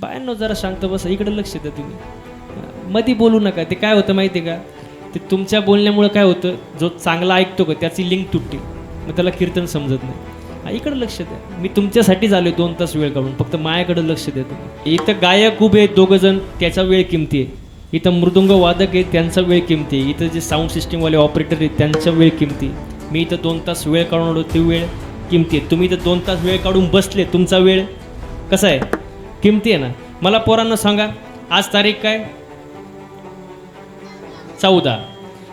बायांनो जरा शांत बस इकडे लक्ष द्या तुम्ही. मधी बोलू नका ते काय होतं माहिती आहे का? ते तुमच्या बोलण्यामुळं काय होतं जो चांगला ऐकतो का त्याची लिंक तुटते. मग त्याला कीर्तन समजत नाही. इकडं लक्ष द्या. मी तुमच्यासाठीच आलोय दोन तास वेळ काढून फक्त मायाकडं लक्ष द्या तुम्ही. इथं गायक उभे आहेत दोघं जण त्याचा वेळ किमती आहे. इथं मृदुंग वादक आहेत त्यांचा वेळ किमती आहे. इथं जे साऊंड सिस्टीमवाले ऑपरेटर आहेत त्यांचा वेळ किमती मी इथं दोन तास वेळ काढून आलो ती वेळ किमती आहे. तुम्ही इथं दोन तास वेळ काढून बसले तुमचा वेळ कसा आहे? किमती आहे ना? मला पोरांना सांगा आज तारीख काय? चौदा.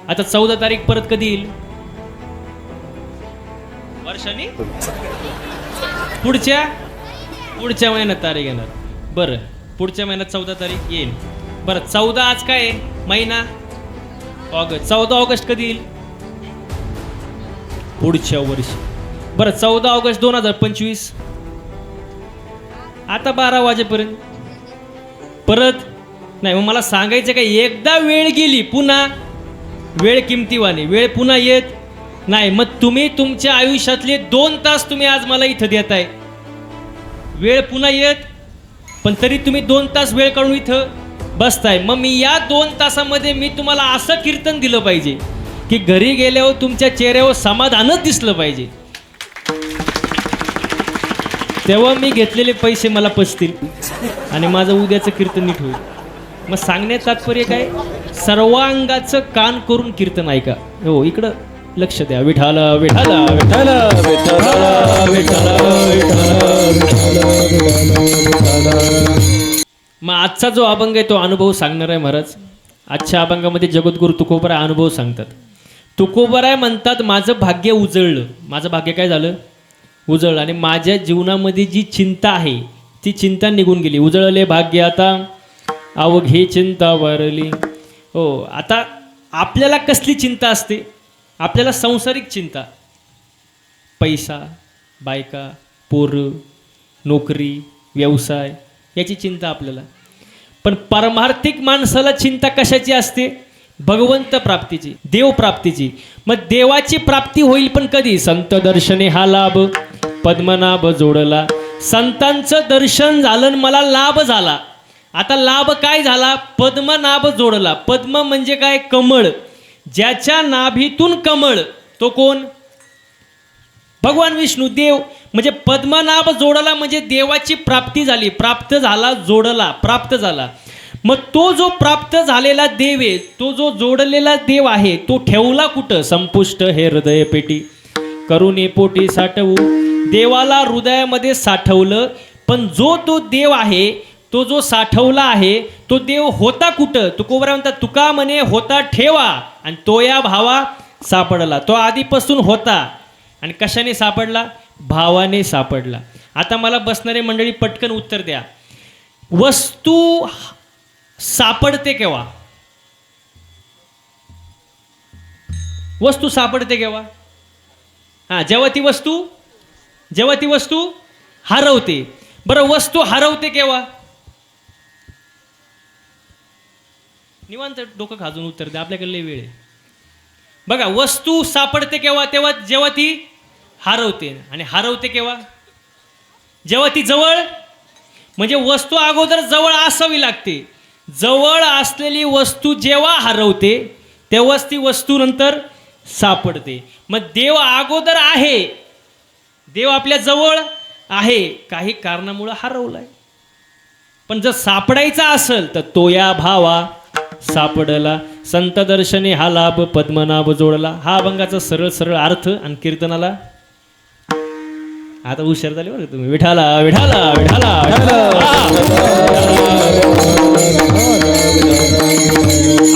आता चौदा तारीख परत कधी येईल? वर्षाने? पुढच्या? पुढच्या महिन्यात तारीख येणार. बरं पुढच्या महिन्यात चौदा तारीख येईल. बरं चौदा आज काय महिना? ऑगस्ट. चौदा ऑगस्ट कधी येईल? पुढच्या वर्षी. बरं चौदा ऑगस्ट दोन हजार पंचवीस. आता बारा वाजेपर्यंत. परत नाही मग मला सांगायचं काय एकदा वेळ गेली पुन्हा वेळ किमतीवाने वेळ पुन्हा येत नाही. मग तुम्ही तुमच्या आयुष्यातले दोन तास तुम्ही आज मला इथं देताय. वेळ पुन्हा येत पण तरी तुम्ही दोन तास वेळ काढून इथं बसताय. मग मी या दोन तासामध्ये मी तुम्हाला असं कीर्तन दिलं पाहिजे की घरी गेल्यावर तुमच्या चेहऱ्यावर समाधानच दिसलं पाहिजे. तेव्हा मी घेतलेले पैसे मला पचतील. आणि माझं उद्याचं कीर्तन नीट होईल. मग सांगण्यात तात्पर्य काय? सर्वांगाचं कान करून कीर्तन ऐका. हो इकडं लक्ष द्या. विठाल विठाल विठाल विठाल विठाल मग आजचा जो अभंग आहे तो अनुभव सांगणार आहे महाराज. आजच्या अभंगामध्ये जगद्गुरु तुकोबराय अनुभव सांगतात. तुकोबराय म्हणतात माझं भाग्य उजळलं. माझं भाग्य काय झालं? उजळलं आणि माझ्या जीवनामध्ये जी चिंता आहे ती चिंता निघून गेली. उजळले भाग्य आता. अवघे चिंता वरली. हो आता आपल्याला कसली चिंता असते? आपल्याला संसारिक चिंता. पैसा बायका पोरं नोकरी व्यवसाय याची चिंता आपल्याला. पण परमार्थिक माणसाला चिंता कशाची असते? भगवंत प्राप्तीची देव प्राप्तीची. मग देवाची प्राप्ती होईल पण कधी? संत दर्शने हा लाभ. पद्मनाभ जोडला. संतांचं दर्शन झालं मला लाभ झाला. आता लाभ काय झाला? पद्मनाभ जोडला. पद्म म्हणजे काय? कमळ. ज्याच्या नाभीतून कमळ. तो कोण? भगवान विष्णू देव. म्हणजे पद्मनाभ जोडला म्हणजे देवाची प्राप्ती झाली. प्राप्त झाला जोडला. प्राप्त झाला. मग तो जो प्राप्त झालेला देव आहे तो जो जोडलेला देव आहे तो ठेवला कुठं? संपुष्ट हे हृदय पेटी करुणे पोटी साठवू. देवाला हृदयामध्ये साठवलं पण जो तो देव आहे तो जो साठवला आहे तो देव होता कुठं? तुकोबरा म्हणतात तुका म्हणे होता ठेवा. आणि तो या भावा सापडला. तो आधीपासून होता. आणि कशाने सापडला? भावाने सापडला. आता मला बसणारे मंडळी पटकन उत्तर द्या. वस्तू सापडते केव्हा? वस्तू सापडते केव्हा? हां जेव्हा ती वस्तू जेव्हा ती वस्तू हरवते. बरं वस्तू हरवते केव्हा? निवांत डोकं खाजून उत्तर द्या आपल्याकडे वेळ आहे. बघा वस्तू सापडते केव्हा? तेव्हा जेव्हा ती हरवते. आणि हरवते केव्हा? जेव्हा ती जवळ म्हणजे वस्तू अगोदर जवळ असावी लागते. जवळ असलेली वस्तू जेव्हा हरवते तेव्हाच ती वस्तू नंतर सापडते. मग देव अगोदर आहे देव आपल्या जवळ आहे. काही कारणामुळं हरवलाय. पण जर सापडायचा असेल तर तो या भावा सापडला. संत दर्शने हा लाभ पद्मनाभ जोडला. हा अभंगाचा सरळ सरळ अर्थ आणि कीर्तनाला. आता हुशार झाले बरं तुम्ही. विठाला विठाला विठाला.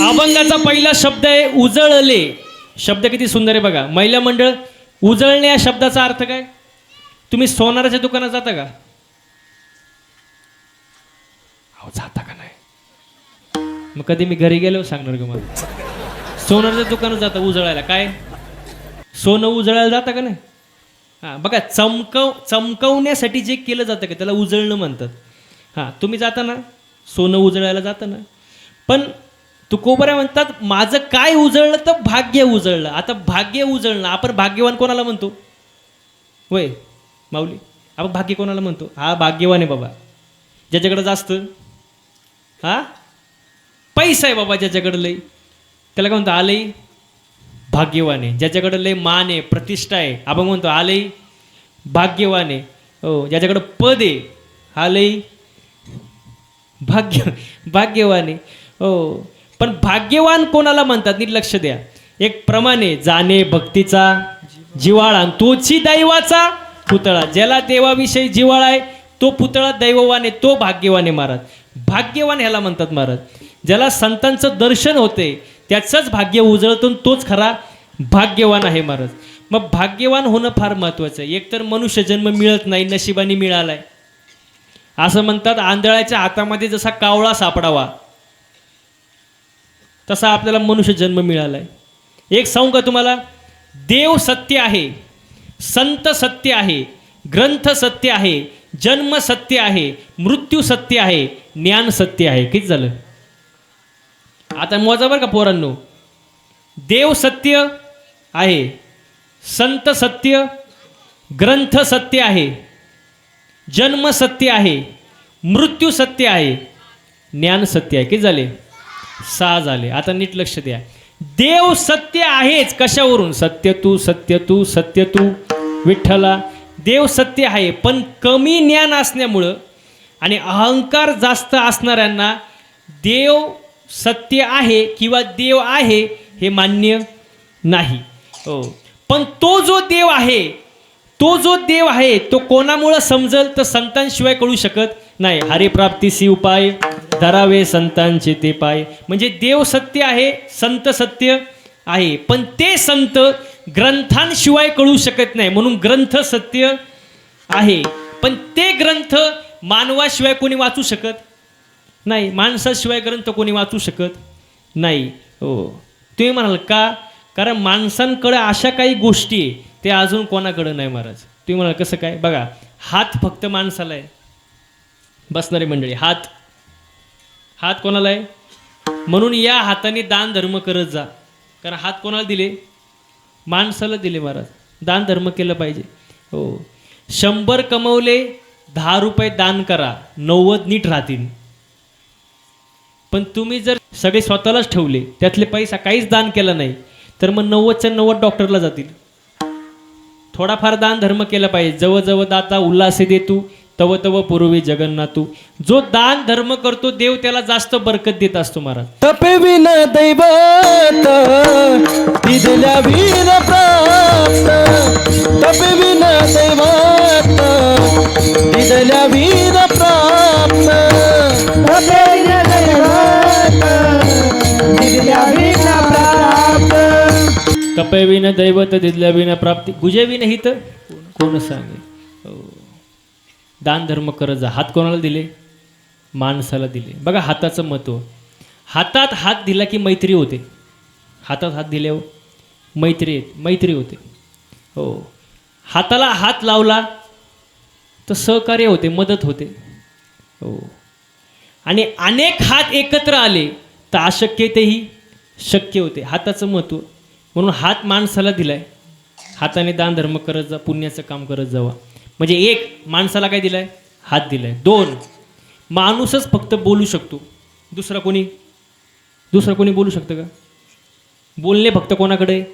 अभंगाचा पहिला शब्द आहे उजळले. शब्द किती सुंदर आहे बघा. महिला मंडळ उजळणे या शब्दाचा अर्थ काय? तुम्ही सोनाराच्या दुकानात जाता का? अहो जाता का नाही? मग कधी मी घरी गेलो सांगणार का मला? सोनाराच्या दुकानात जाता उजळायला. काय? सोनं उजळायला जाता का नाही? हां बघा चमकव चमकवण्यासाठी जे केलं जातं का त्याला उजळणं म्हणतात. हां तुम्ही जाता ना? सोनं उजळायला जाता ना? पण तुकोबऱ्या म्हणतात माझं काय उजळलं तर भाग्य उजळलं. आता भाग्य उजळणं आपण भाग्यवान कोणाला म्हणतो? वय माऊली आपण भाग्य कोणाला म्हणतो? हा भाग्यवान आहे बाबा. ज्याच्याकडं जास्त हा? पैसा आहे बाबा ज्याच्याकडं लई. त्याला काय म्हणतो? आलंय भाग्यवान आहे. ज्याच्याकडं लय मान आहे प्रतिष्ठा आहे आपण म्हणतो आलंय भाग्यवान आहे. हो ज्याच्याकडं पद आहे हा लई भाग्य भाग्यवान आहे. हो पण भाग्यवान कोणाला म्हणतात? नीट लक्ष द्या. एक प्रमाणे जाणे भक्तीचा जिवाळा आणि तोची दैवाचा पुतळा. ज्याला देवाविषयी जिवाळा आहे तो पुतळा दैववान आहे तो भाग्यवान आहे महाराज. भाग्यवान ह्याला म्हणतात महाराज. ज्याला संतांचं दर्शन होते त्याचंच भाग्य उजळतून तोच खरा भाग्यवान आहे महाराज. मग भाग्यवान होणं फार महत्त्वाचं आहे. एकतर मनुष्य जन्म मिळत नाही नशिबाने मिळालाय. असं म्हणतात आंधळाच्या हातामध्ये जसा कावळा सापडावा तसा आपल्याला मनुष्य जन्म मिळालाय. एक सांगू का तुम्हाला? देव सत्य आहे. संत सत्य आहे ग्रंथ सत्य आहे जन्म सत्य आहे मृत्यू सत्य आहे ज्ञान सत्य आहे. किती झालं? आता मोजा बरं का पोरांनो. देव सत्य आहे संत सत्य ग्रंथ सत्य आहे जन्म सत्य आहे मृत्यू सत्य आहे ज्ञान सत्य आहे. किती झाले? सहा झाले. आता नीट लक्ष द्या. देव सत्य आहेच कशावरून? सत्य तू सत्य तू सत्य तू. विठ्ठला देव सत्य आहे पण कमी ज्ञान असण्यामुळं आणि अहंकार जास्त असणाऱ्यांना देव सत्य आहे किंवा देव आहे हे मान्य नाही. हो. पण तो जो देव आहे तो जो देव आहे तो कोणामुळं समजल तर संतांशिवाय कळू शकत नाही. हरिप्राप्तीसी उपाय धरावे संतांचे ते पाय. म्हणजे देव सत्य आहे संत सत्य आहे. पण ते संत ग्रंथांशिवाय कळू शकत नाही. म्हणून ग्रंथ सत्य आहे. पण ते ग्रंथ मानवाशिवाय कोणी वाचू शकत नाही. माणसाशिवाय ग्रंथ कोणी वाचू शकत नाही. हो. तुम्ही म्हणाल का? कारण माणसांकडं अशा काही गोष्टी आहे ते अजून कोणाकडं नाही महाराज. तुम्ही म्हणाल कसं काय? बघा हात फक्त माणसाला आहे. बसणारी मंडळी हात. हात कोणाला आहे? म्हणून या हाताने दान धर्म करत जा. कारण हात कोणाला दिले? माणसाला दिले महाराज. दान धर्म केलं पाहिजे. हो. शंभर कमवले दहा रुपये दान करा. नव्वद नीट राहतील. पण तुम्ही जर सगळे स्वतःलाच ठेवले त्यातले पैसा काहीच दान केला नाही तर मग नव्वदच्या नव्वद डॉक्टरला जातील. थोडाफार दान धर्म केला पाहिजे. जवळ जवळ दाता उल्हासे देतू. तव तव पूर्वी जगन्नाथू. जो दान धर्म करतो देव त्याला जास्त बरकत देत असतो महाराज. दैवत वीर प्राप्त. तपविन दैवत दिदल्या वीर प्राप्त. तपविन दैवत दिदल्या वीर प्राप्त. कपयविन दैवत दिदल्या विना प्राप्ती. गुजविन हित? कोण सांगे दानधर्म दान करत जा हात कोणाला दिले? माणसाला दिले. बघा हाताचं महत्त्व हातात हात दिला की मैत्री होते. हातात हात दिल्यावर मैत्री मैत्री होते. हो. हाताला हात लावला तर सहकार्य होते मदत होते. हो. आणि अनेक हात एकत्र आले तर अशक्यतेही शक्य होते. हाताचं महत्त्व म्हणून हात माणसाला दिलाय. हाताने दान धर्म करत जा पुण्याचं काम करत जावा. म्हणजे एक माणसाला काय दिलाय? हात दिलाय. दोन माणूसच फक्त बोलू शकतो. दुसरा कोणी? दुसरं कोणी बोलू शकतं का? बोलणे फक्त कोणाकडे?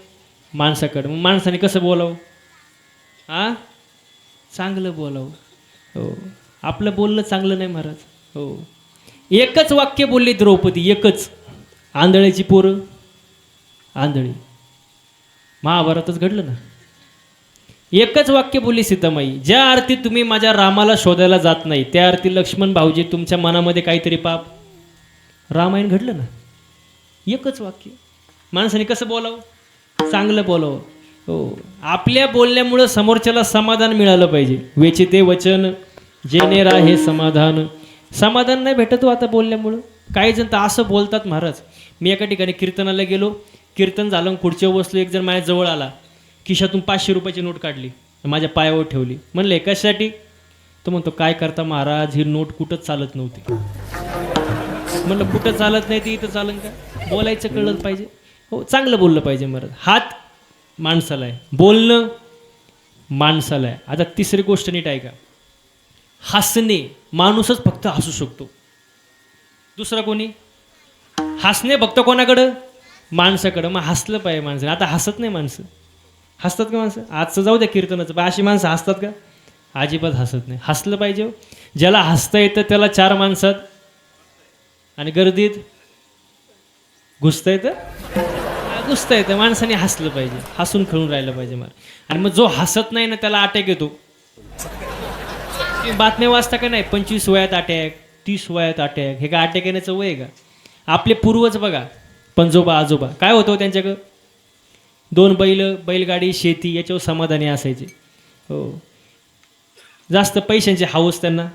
माणसाकडे. मग माणसाने कसं बोलावं? आ? चांगलं बोलावं. हो. आपलं बोलणं चांगलं नाही महाराज. हो. एकच वाक्य बोलले द्रौपदी एकच. आंधळ्याची पोरं आंधळी. महाभारतच घडलं ना? एकच वाक्य बोलली सीतामाई ज्या अर्थी तुम्ही माझ्या रामाला शोधायला जात नाही त्या अर्थी लक्ष्मण भाऊजी तुमच्या मनामध्ये काहीतरी पाप. रामायण घडलं ना? एकच वाक्य. माणसाने कसं बोलावं? चांगलं बोलावं. हो आपल्या बोलण्यामुळं समोरच्याला समाधान मिळालं पाहिजे. वेचिते वचन जेने हे समाधान. समाधान नाही भेटत हो आता बोलल्यामुळं. काही जण तर असं बोलतात महाराज. मी एका ठिकाणी कीर्तनाला गेलो. कीर्तन झालं पुढच्या खुर्चीवर बसलो एक जण माझ्याजवळ आला. खिशातून पाचशे रुपयाची नोट काढली. माझ्या पायावर ठेवली. म्हणले कशासाठी? तो म्हणतो काय करता महाराज? ही नोट कुठंच चालत नव्हती. म्हणलं कुठं चालत नाही? ती इथं चालन का? बोलायचं कळलं पाहिजे. हो चांगलं बोललं पाहिजे महाराज. हात माणसाला आहे. बोलणं माणसाला आहे. आता तिसरी गोष्ट नीट आहे का हसणे माणूसच फक्त हसू शकतो. दुसरं कोणी? हसणे फक्त कोणाकडं? माणसाकडं. मग हसलं पाहिजे माणसं आता हसत नाही माणसं. हसतात का माणसं? आजचं जाऊ द्या कीर्तनाचं पण अशी माणसं हसतात का? अजिबात हसत नाही. हसलं पाहिजे हो. ज्याला हसता येतं त्याला चार माणसात आणि गर्दीत घुसता येतं? घुसता येतं. माणसाने हसलं पाहिजे. हसून खेळून राहिलं पाहिजे मला आणि मग जो हसत नाही ना त्याला अटॅक येतो. बातम्या वाचता का नाही? पंचवीस वयात अटॅक तीस वयात अटॅक हे का अटॅक येण्याचं वय आहे का? आपले पूर्वज बघा. पंजोबा आजोबा. काय होतं हो त्यांच्याकडं? दोन बैल बैलगाडी शेती याच्यावर समाधानी असायचे. हो. जास्त पैशांची हाऊस त्यांना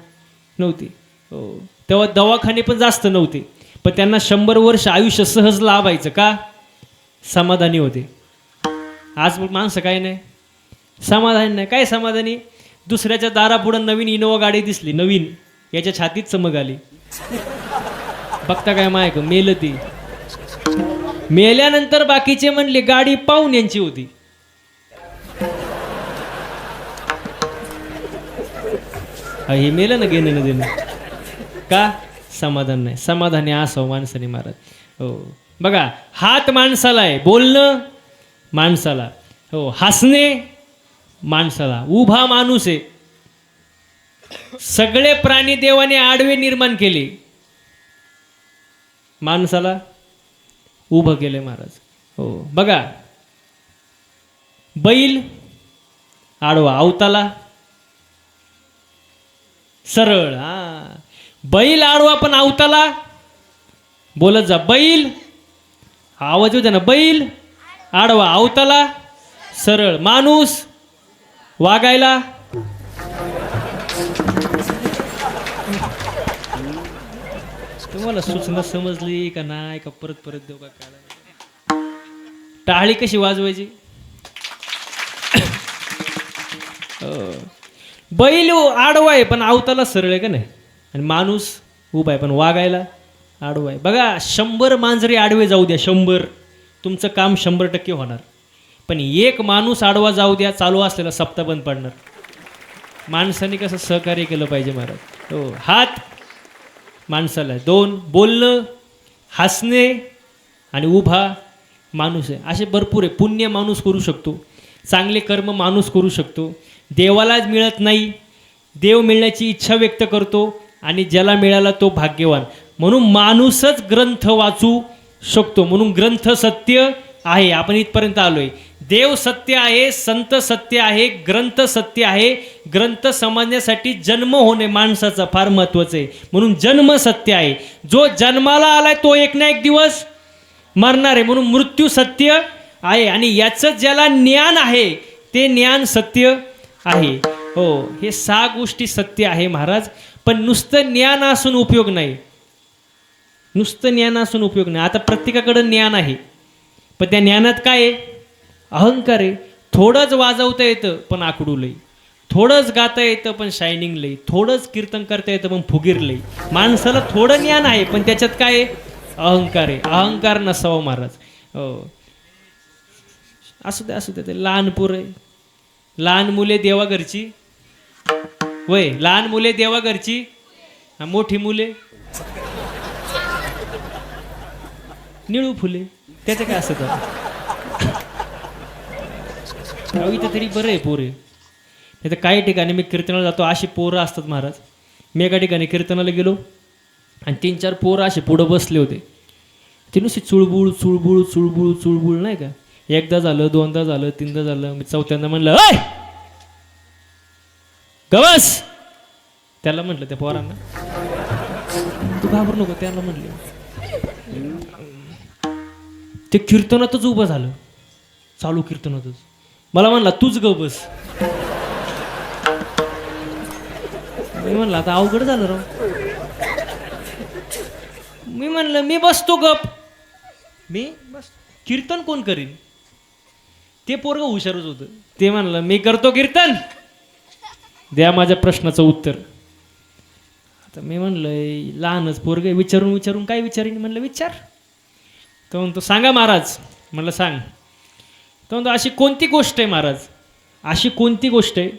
नव्हती. हो. तेव्हा दवाखाने पण जास्त नव्हते. पण त्यांना शंभर वर्ष आयुष्य सहज लाभायचं का? समाधानी होते. आज माणसं काय नाही. समाधानी नाही. काय समाधानी? दुसऱ्याच्या दारापुढं नवीन इनोवा गाडी दिसली नवीन. याच्या छातीत चमक आली. बघता काय मायक मेलं ती मेल्यानंतर बाकीचे म्हणले गाडी पाहून यांची होती. हे मेलं ना घेणं ना देणं का? समाधान नाही. समाधानी असं माणसाने महाराज हो. बघा हात माणसाला आहे. बोलणं माणसाला. हो हसणे माणसाला. उभा माणूस आहे. सगळे प्राणी देवाने आडवे निर्माण केले. माणसाला उभं केले महाराज. हो. बघा. बैल आडवा अवताला. सरळ हा. बैल आडवा पण अवताला. बोलत जा. बैल आवाज होते ना. बैल आडवा अवताला. सरळ माणूस वागायला. तुम्हाला सूचना समजली का नाही का परत परत देऊ का काय टाळी कशी वाजवायची? हो. बैल आडवा आहे पण आवताला सरळ आहे का नाही? आणि माणूस उभा आहे पण वागायला आडवा आहे. बघा शंभर मांजरे आडवे जाऊ द्या शंभर. तुमचं काम शंभर टक्के होणार. पण एक माणूस आडवा जाऊ द्या चालू असलेला सप्ताह बंद पडणार. माणसाने कसं सहकार्य केलं पाहिजे महाराज. हो. हात माणसाला. दोन बोलणं हसणे आणि उभा माणूस आहे. असे भरपूर आहे. पुण्य माणूस करू शकतो. चांगले कर्म माणूस करू शकतो. देवालाच मिळत नाही. देव मिळण्याची इच्छा व्यक्त करतो आणि ज्याला मिळाला तो भाग्यवान. म्हणून माणूसच ग्रंथ वाचू शकतो. म्हणून ग्रंथ सत्य आहे आपण इथपर्यंत आलोय. देव सत्य आहे संत सत्य आहे ग्रंथ सत्य आहे. ग्रंथ समजण्यासाठी जन्म होणे माणसाचा फार महत्वाचं आहे. म्हणून जन्म सत्य आहे. जो जन्माला आलाय तो एक ना एक दिवस मरणार आहे. म्हणून मृत्यू सत्य आहे आणि याचं ज्याला ज्ञान आहे ते ज्ञान सत्य आहे. हो हे सहा गोष्टी सत्य आहे महाराज. पण नुसतं ज्ञान असून उपयोग नाही. नुसतं ज्ञान असून उपयोग नाही. आता प्रत्येकाकडं ज्ञान आहे. पण त्या ज्ञानात काय आहे? अहंकार आहे. थोडंच वाजवता येतं पण आकडू लई. थोडंच गाता येतं पण शायनिंग लई. थोडंच कीर्तन करता येतं पण फुगीर लई. माणसाला थोडं ज्ञान आहे पण त्याच्यात काय आहे? अहंकार आहे. अहंकार नसावा महाराज. हो. असू दे असू दे ते लहान पोर आहे. लहान मुले देवाघरची. वय लहान मुले देवाघरची. मोठी मुले. निळू फुले. त्याचं काय असं तर? इथं तरी बरं आहे पोरे. नाही तर काही ठिकाणी मी कीर्तनाला जातो अशी पोरं असतात महाराज. मी एका ठिकाणी कीर्तनाला गेलो आणि तीन चार पोरं असे पुढं बसले होते. ते नुसती चुळबुळ चुळबुळ चुळबुळ चुळबुळ नाही का? एकदा झालं दोनदा झालं तीनदा झालं. मी चौथ्यांदा म्हणलं अय गवस! त्याला म्हटलं त्या पोरांना. तू घाबरू नको त्याला म्हटलं ते कीर्तनातच उभं झालं. चालू कीर्तनातच. मला म्हणला तूच ग बस. मी म्हणलं आता अवघड झालं राव. मी म्हणलं मी बसतो गप. मी? बस कीर्तन कोण करीन? ते पोरग हुशारच होतं. ते म्हणलं मी करतो कीर्तन. द्या माझ्या प्रश्नाचं उत्तर. आता मी म्हणलं लहानच पोरग विचारून विचारून काय विचारीन? म्हणलं विचार. तो म्हणतो सांगा महाराज. म्हटलं सांग. तो म्हणतो अशी कोणती गोष्ट आहे महाराज? अशी कोणती गोष्ट आहे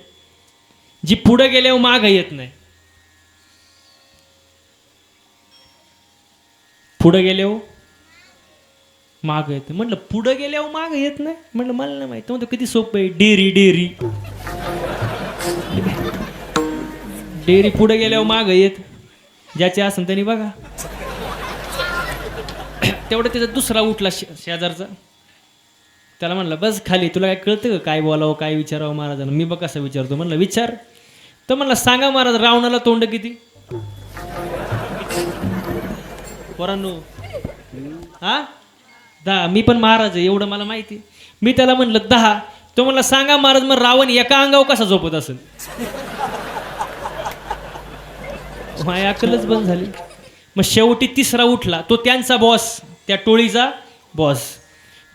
जी पुढं गेल्यावर माग येत नाही? पुढं गेल्यावर माग येत म्हटलं पुढं गेल्यावर माग येत नाही? म्हटलं मला नाही माहिती. म्हणतो किती सोपं आहे. डेरी डेरी डेरी पुढे गेल्यावर माग येत. ज्याचे असन त्यांनी बघा. तेवढं त्याचा दुसरा उठला शे- शेजारचा. त्याला म्हणलं बस खाली तुला काय कळतं का? काय बोलावं काय विचारावं महाराजांना? मी बघ कसं विचारतो. म्हणलं विचार. तर म्हणलं सांगा महाराज रावणाला तोंड किती? पोरांनो हा? दहा मी पण महाराज आहे एवढं मला माहिती मी त्याला म्हणलं दहा. तो म्हणला सांगा महाराज मग रावण एका अंगावर कसा झोपत असेल? माझी अकलच बंद झाली. मग शेवटी तिसरा उठला तो त्यांचा बॉस त्या टोळीचा बॉस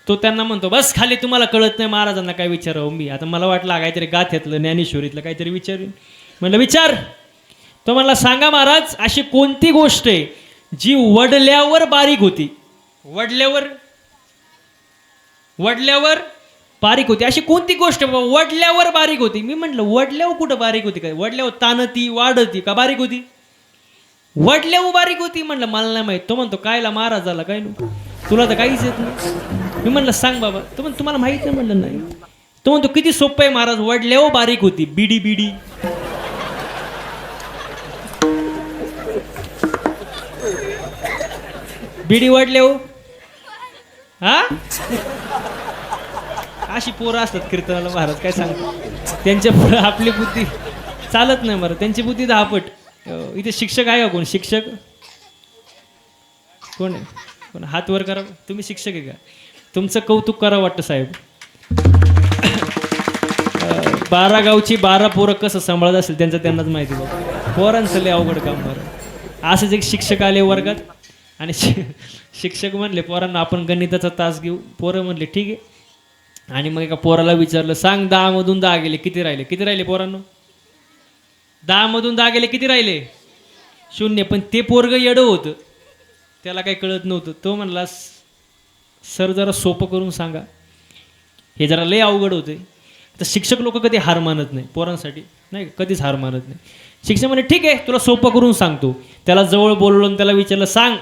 तो त्यांना म्हणतो बस खाली तुम्हाला कळत नाही महाराजांना काय विचारावं? मी आता मला वाटलं काहीतरी गाथ्यातलं ज्ञानेश्वरीतलं काहीतरी विचारेन म्हटलं विचार. तो म्हणला सांगा महाराज अशी कोणती गोष्ट आहे जी वडल्यावर बारीक होती? वडल्यावर? वडल्यावर बारीक होती. अशी कोणती गोष्ट वडल्यावर बारीक होती. मी म्हटलं वडल्यावर कुठं बारीक होती? काय? वडल्यावर ताणती वाढती का बारीक होती? वडल्यावर बारीक होती म्हणलं मला नाही माहीत. तो म्हणतो कायला महाराजाला काय नाही. तुला तर काहीच येत नाही. मी म्हणलं सांग बाबा. तो म्हणतो तुम्हाला माहीत नाही? म्हणलं नाही. तो म्हणतो किती सोपं आहे महाराज वडल्यावर हो बारीक होती बिडी बिडी. बिडी वडल्यावर हो. हा. अशी पोरं असतात कीर्तनाला महाराज काय सांगतो त्यांच्या पुढं आपली बुद्धी चालत नाही मरा त्यांची बुद्धी दहापट. इथे शिक्षक आहे का कोण? शिक्षक? कोण आहे? कोण? हात वर करा. तुम्ही शिक्षक आहे का? तुमचं कौतुक करा वाटतं साहेब. बारा गावची बारा पोरं कसं सांभाळत असेल त्यांचं त्यांनाच माहिती बघ पोरांचं लय अवघड काम बरं. असंच एक शिक्षक आले वर्गात आणि शि- शिक्षक म्हणले पोरांना आपण गणिताचा तास घेऊ. पोरं म्हणले ठीक आहे. आणि मग एका पोराला विचारलं सांग दहा मधून दहा गेले किती राहिले? किती राहिले पोरांनो? दहा मधून दहा गेले किती राहिले? शून्य पण ते पोरग येडं होतं. त्याला काही कळत नव्हतं. तो म्हणला सर जरा सोपं करून सांगा. हे जरा लय अवघड होते तर शिक्षक लोक कधी हार मानत नाही पोरांसाठी. नाही का? कधीच हार मानत नाही. शिक्षक म्हणे ठीक आहे तुला सोपं करून सांगतो. त्याला जवळ बोलवलं आणि त्याला विचारलं सांग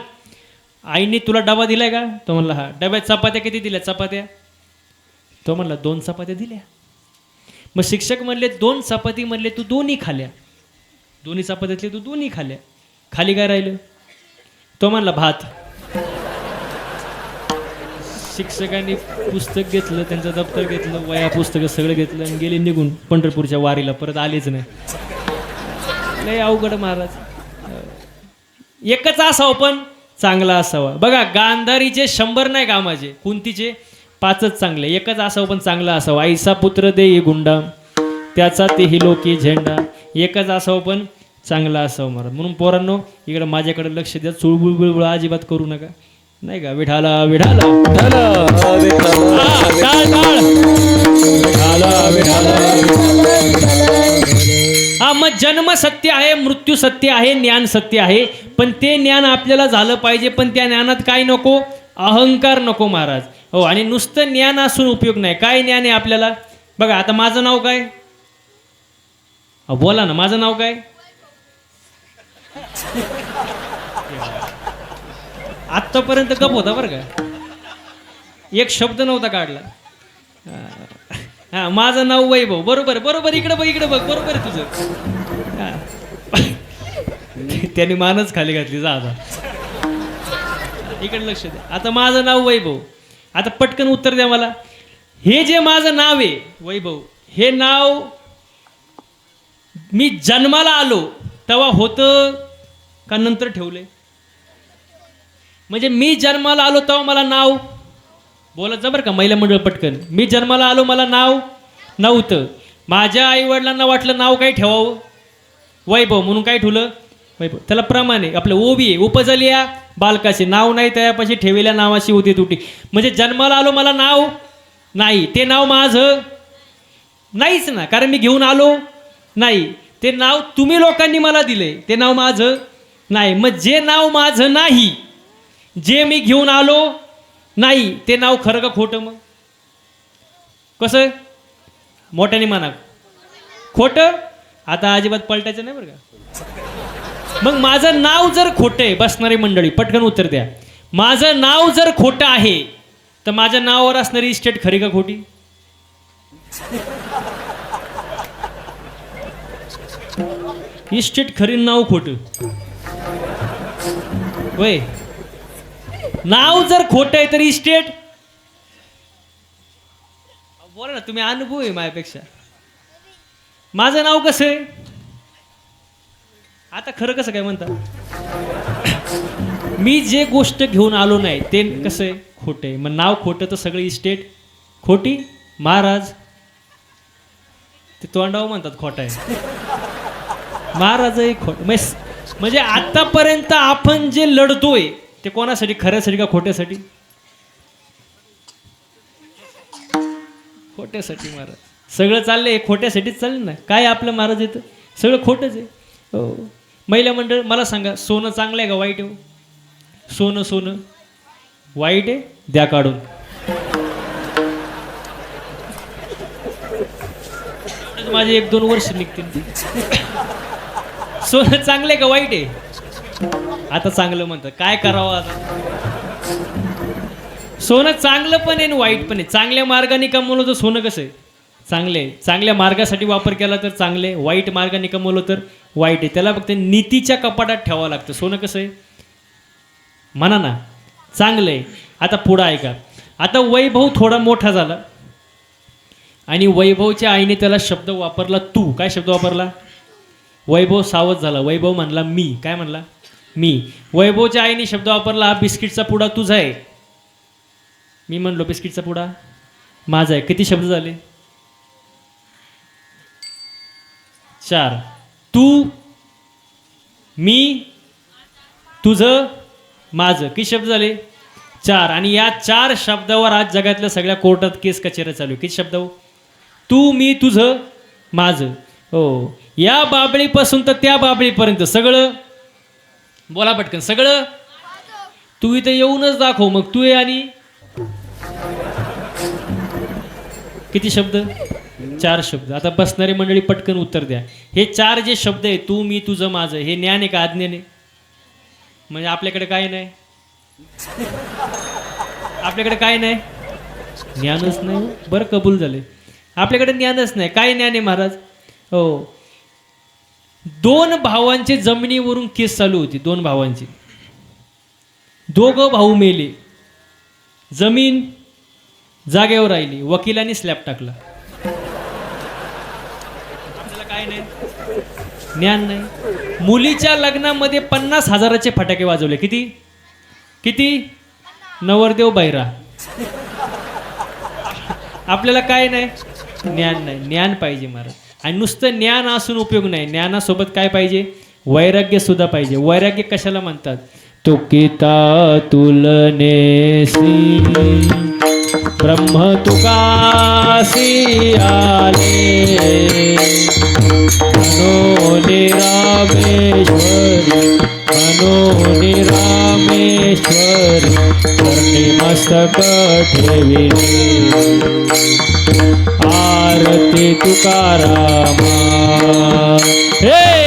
आईने तुला डबा दिलाय का? तो म्हणला हा. डब्यात चपात्या किती दिल्या? चपात्या? तो म्हणला दोन चपात्या दिल्या. मग शिक्षक म्हणले दोन चपाती म्हणले तू दोन्ही खाल्या. दोन्ही चपात्यातले तू दोन्ही खाल्या. खाली काय राहिलं? तो म्हणला भात. शिक्षकांनी पुस्तक घेतलं त्यांचं दप्तर घेतलं वया पुस्तकं सगळं घेतलं आणि गेले निघून पंढरपूरच्या वारीला परत आलेच नाही. लय अवघड महाराज. एकच असावं पण चांगला असावा. बघा गांधारीचे शंभर नाही कामाचे कुंतीचे पाचच चांगले. एकच असावं पण चांगला असावा. आईसा पुत्र देई गुंडा. त्याचा तेही लोकी झेंडा. एकच असावं पण चांगला असावं महाराज. म्हणून पोरांनो इकडं माझ्याकडे लक्ष द्या. चुळबुळ बिळबुळ अजिबात करू नका. नाही का? विठाला विठाला. विठाला, हा, मग जन्म सत्य आहे मृत्यू सत्य आहे ज्ञान सत्य आहे. पण ते ज्ञान आपल्याला झालं पाहिजे पण त्या ज्ञानात काय नको? अहंकार नको महाराज. हो आणि नुसतं ज्ञान असून उपयोग नाही. काय ज्ञान आहे आपल्याला? बघा आता माझं नाव काय? बोला ना माझं नाव काय? आत्तापर्यंत गप होता बरं का? एक शब्द नव्हता काढला. हा माझं नाव वैभव. बरोबर बरोबर इकडं बघ इकडं बघ बरोबर आहे तुझं. हा. त्याने मानच खाली घातली जा आता. इकडे लक्ष द्या आता माझं नाव वैभव. आता पटकन उत्तर द्या मला. हे जे माझं नाव आहे वैभव हे नाव मी जन्माला आलो तेव्हा होतं का नंतर ठेवले? म्हणजे मी जन्माला आलो तेव्हा मला नाव बोला जा बरं का महिला मंडळ पटकन. मी जन्माला आलो मला नाव नव्हतं. माझ्या आई वडिलांना वाटलं नाव काय ठेवावं. वैभव म्हणून काय ठेवलं? वैभव. त्याला प्रमाण आहे आपलं ओबी आहे उपजली या बालकाशी नाव नाही त्यापाशी ठेवलेल्या नावाशी होती तुटी. म्हणजे जन्माला आलो मला नाव नाही. ते नाव माझं नाहीच ना. कारण मी घेऊन आलो नाही. ते नाव तुम्ही लोकांनी मला दिले ते नाव माझं नाही मग जे नाव माझं नाही जे मी घेऊन आलो नाही ते नाव खरं का खोटं मग? कसं? मोठ्याने म्हणा. खोटं? आता अजिबात पलटायचं नाही बरं का? मग माझं नाव जर खोटं आहे बसणारी मंडळी पटकन उत्तर द्या. माझं नाव जर खोटं आहे तर माझ्या नावावर असणारी इस्टेट खरी का खोटी? इस्टेट खरी नाव खोटं. होय नाव जर खोटं आहे तर इस्टेट बोला ना तुम्ही अनुभव आहे माझ्यापेक्षा. माझं नाव कसं आहे? आता खरं कसं काय म्हणता? मी जे गोष्ट घेऊन आलो नाही ते कसं आहे? खोटं आहे. मग नाव खोटं तर सगळी इस्टेट खोटी महाराज. ते तोंडाव म्हणतात खोटं आहे. महाराजही खोट. म्हणजे म्हणजे आतापर्यंत आपण जे लढतोय ते कोणासाठी? खऱ्यासाठी का खोट्यासाठी? खोट्यासाठी महाराज. सगळं चाललंय खोट्यासाठीच चाललं ना? काय आपलं महाराज येतं सगळं खोटंच आहे. हो. महिला मंडळ मला सांगा सोनं चांगलं आहे का वाईट आहे? हो? सोनं सोनं. वाईट आहे? द्या काढून. माझे एक दोन वर्ष निघतील. सोनं चांगलं आहे का वाईट आहे? आता चांगलं म्हणतं काय करावं आता? सोनं चांगलं पण आहे आणि वाईट पण आहे. चांगल्या मार्गाने कमवलं तर सोनं कसं आहे? चांगले आहे. चांगल्या मार्गासाठी वापर केला तर चांगले आहे. वाईट मार्गाने कमवलं तर वाईट आहे. त्याला फक्त नीतीच्या कपाटात ठेवावं लागतं. सोनं कसं आहे? म्हणा ना. चांगलं आहे. आता पुढं ऐका. आता वैभव थोडा मोठा झाला. आणि वैभवच्या आईने त्याला शब्द वापरला तू. काय शब्द वापरला? वैभव सावध झाला. वैभव म्हणला मी. काय म्हणला? मी. वैभवच्या आईने शब्द वापरला हा बिस्किटचा पुडा तुझा आहे. मी म्हणलो बिस्किटचा पुडा? माझा आहे. किती शब्द झाले? चार. तू मी तुझं माझं. किती शब्द झाले? चार. आणि या चार शब्दावर आज जगातल्या सगळ्या कोर्टात केस कचेऱ्या चालू आहे. किती शब्द? हो? तू मी तुझं माझं. हो. या बाबळीपासून तर त्या बाबळीपर्यंत सगळं. बोला पटकन सगळं. तू इथे येऊनच दाखव मग तू ये आणि. किती शब्द? चार शब्द. आता बसणारी मंडळी पटकन उत्तर द्या. हे चार जे शब्द आहे तू मी तुझं माझं हे ज्ञान आहे का आज्ञाने. म्हणजे आपल्याकडे काय नाही. आपल्याकडे काय नाही. ज्ञानच नाही. बरं कबूल झाले. आपल्याकडे ज्ञानच नाही. काय ज्ञान आहे महाराज? हो. दोन भावांचे जमिनीवरून केस चालू होती दोन भावांची. दोघं भाऊ मेले. जमीन जागेवर राहिली वकिलांनी स्लॅब टाकला. आपल्याला काय नाही? ज्ञान नाही. मुलीच्या लग्नामध्ये पन्नास हजाराचे फटाके वाजवले. किती? किती? नवरदेव बैरा आपल्याला काय नाही? ज्ञान नाही. ज्ञान पाहिजे महाराज. आणि नुसतं ज्ञान असून उपयोग नाही. ज्ञानासोबत काय पाहिजे? वैराग्य सुद्धा पाहिजे. वैराग्य कशाला म्हणतात? तो किता तुलनेसी. ब्रह्म तुकासी आले. मनो रामेश्वर मनो मस्तक ठेविले आरती तुकारामा हे!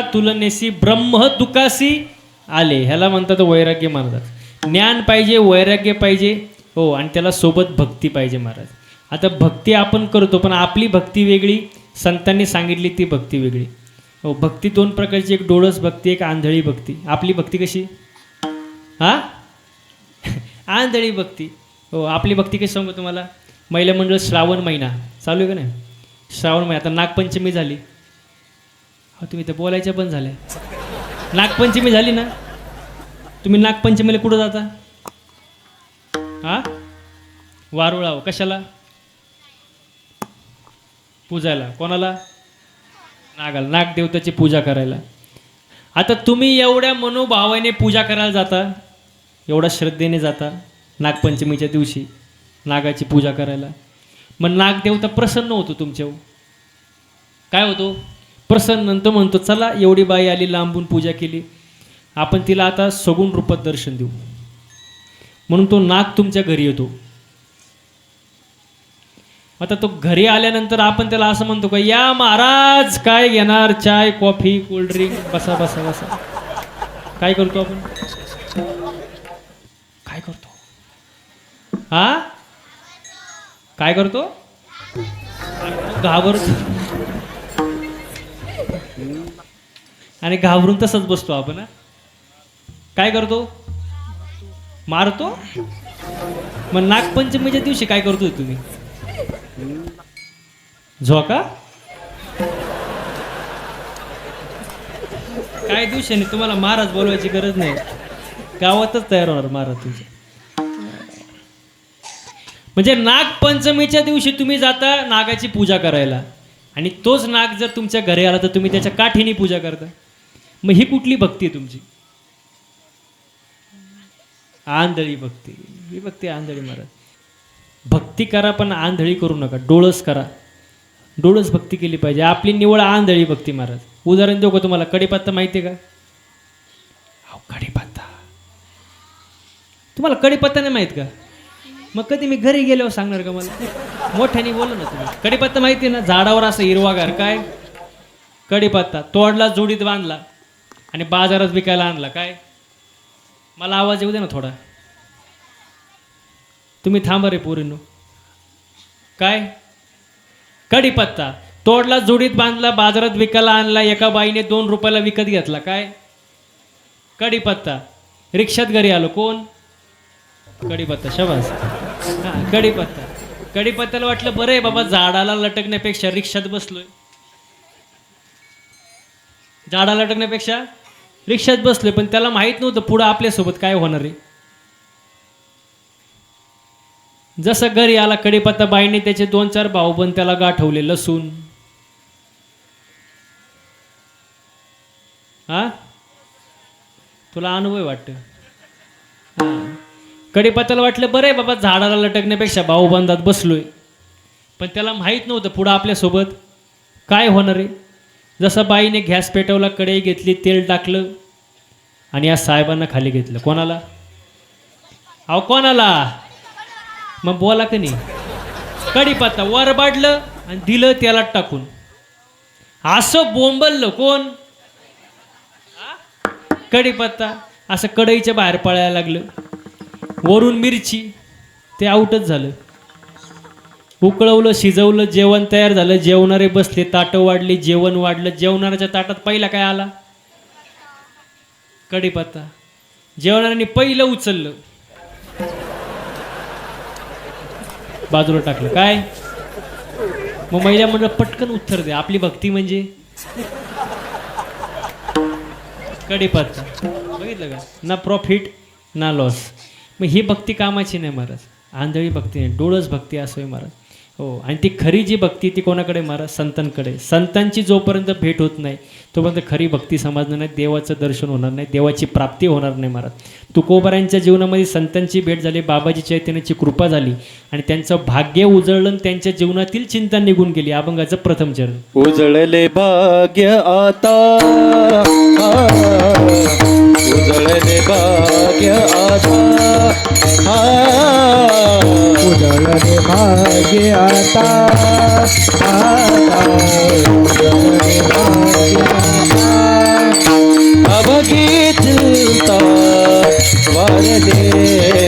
तुलनेसी ब्रह्म तुकासी आले. ह्याला म्हणतात वैराग्य महाराज. ज्ञान पाहिजे वैराग्य पाहिजे. हो आणि त्याला सोबत भक्ती पाहिजे महाराज. आता भक्ती आपण करतो पण आपली भक्ती वेगळी. संतांनी सांगितली ती भक्ती वेगळी. हो भक्ती दोन प्रकारची एक डोळस भक्ती एक आंधळी भक्ती. आपली भक्ती कशी? हा? आंधळी भक्ती. हो आपली भक्ती कशी सांगू तुम्हाला? महिला मंडळ श्रावण महिना. चालू आहे का नाही? श्रावण महिना. आता नागपंचमी झाली. तुम्ही तर बोलायच्या पण झाल्या. नागपंचमी झाली ना? तुम्ही नागपंचमीला कुठं जाता? हा? वारुळाव कशाला? पूजायला. कोणाला? नागाला. नागदेवताची पूजा करायला. आता तुम्ही एवढ्या मनोभावाने पूजा करायला जाता एवढ्या श्रद्धेने जाता नागपंचमीच्या दिवशी नागाची पूजा करायला. मग नागदेवता प्रसन्न होतो तुमच्यावर हो. काय होतो? प्रसन्न नंतर म्हणतो चला एवढी बाई आली लांबून पूजा केली. आपण तिला आता सगुण रूपात दर्शन देऊ. म्हणून तो नाग तुमच्या घरी येतो. आता तो घरी आल्यानंतर आपण त्याला असं म्हणतो का या महाराज काय घेणार? चाय कॉफी कोल्ड्रिंक बसा बसा बसा. काय करतो आपण? काय करतो? हा? काय करतो? घाबरतो. आणि घाबरून तसंच बसतो आपण काय करतो? मारतो? मग नागपंचमीच्या दिवशी काय करतोय तुम्ही? झोका? काय दिवसाने तुम्हाला महाराज बोलवायची गरज नाही. गावातच तयार होणार महाराज तुमचे. म्हणजे नागपंचमीच्या दिवशी तुम्ही जाता नागाची पूजा करायला. आणि तोच नाग जर तुमच्या घरी आला तर तुम्ही त्याच्या काठीने पूजा करता. मग ही कुठली भक्ती आहे तुमची? आंधळी भक्ती. ही भक्ती आंधळी महाराज. भक्ती करा पण आंधळी करू नका. डोळस करा. डोळस भक्ती केली पाहिजे. आपली निवड आंधळी भक्ती महाराज. उदाहरण देऊ का तुम्हाला? कडीपत्ता माहिती आहे का? अहो कडीपत्ता तुम्हाला कडीपत्ता नाही माहीत का? मग कधी मी घरी गेल्यावर सांगणार का मला? मोठ्याने बोल ना तुम्ही. कडीपत्ता माहिती आहे ना झाडावर असं हिरवागार काय? कडीपत्ता तोडला जोडीत बांधला आणि बाजारात विकायला आणला. काय? मला आवाज येऊ दे ना थोडा. तुम्ही थांबा रे पोरीनो. काय? कढीपत्ता. तोडला जोडीत बांधला बाजारात विकायला आणला एका बाईने दोन रुपयाला विकत घेतला. काय? कढीपत्ता. रिक्षात घरी आलो. कोण? कढीपत्ता. शबास. कडीपत्ता कढीपत्ता. कढीपत्त्याला वाटलं बरं आहे बाबा झाडाला लटकण्यापेक्षा रिक्षात बसलोय. झाडाला लटकण्यापेक्षा रिक्षात बसलोय पण त्याला माहीत नव्हतं पुढं आपल्यासोबत काय होणार आहे. जसं घरी आला कडीपत्ता बाईने त्याचे दोन चार भाऊ पण त्याला गाठवले लसूण. हा? तुला अनुभव वाटतं? कडीपत्त्याला वाटलं बरं आहे बाबा झाडाला लटकण्यापेक्षा भाऊ बंधात बसलोय. पण त्याला माहीत नव्हतं पुढं आपल्यासोबत काय होणार आहे. जसं बाईने गॅस पेटवला कढई घेतली तेल टाकलं आणि या साहेबांना खाली घेतलं. कोणाला? अहो कोणाला? मग बोला का नाही. कढीपत्ता वर बाडलं आणि दिलं त्याला टाकून. असं बोंबललं कोण? कढीपत्ता असं कढईच्या बाहेर पळायला लागलं. वरून मिरची ते आउटच झालं. उकळवलं शिजवलं जेवण तयार झालं. जेवणारे बसले ताटं वाढली जेवण वाढलं. जेवणाऱ्याच्या ताटात पहिला काय आला? कढीपत्ता. जेवणाऱ्याने पहिलं उचललं. बाजूला टाकलं. काय? मग महिला म्हणलं पटकन उत्तर दे आपली भक्ती म्हणजे? कढीपत्ता. बघितलं का? ना प्रॉफिट ना लॉस मग ही भक्ती कामाची नाही महाराज. आंधळी भक्ती नाही डोळस भक्ती असोय महाराज. हो आणि ती खरी जी भक्ती ती कोणाकडे महाराज? संतांकडे. संतांची जोपर्यंत भेट होत नाही तोपर्यंत खरी भक्ती समजणार नाही देवाचं दर्शन होणार नाही देवाची प्राप्ती होणार नाही महाराज. तुकोबऱ्यांच्या जीवनामध्ये संतांची भेट झाली बाबाजी चैतन्याची कृपा झाली आणि त्यांचं भाग्य उजळलं आणि त्यांच्या जीवनातील चिंता निघून गेली. अभंगाचं प्रथम चरण. उजळले भाग्य आता. उजळले भाग्य आता. हा. उजळले भाग्य आता. अब गीत वारले.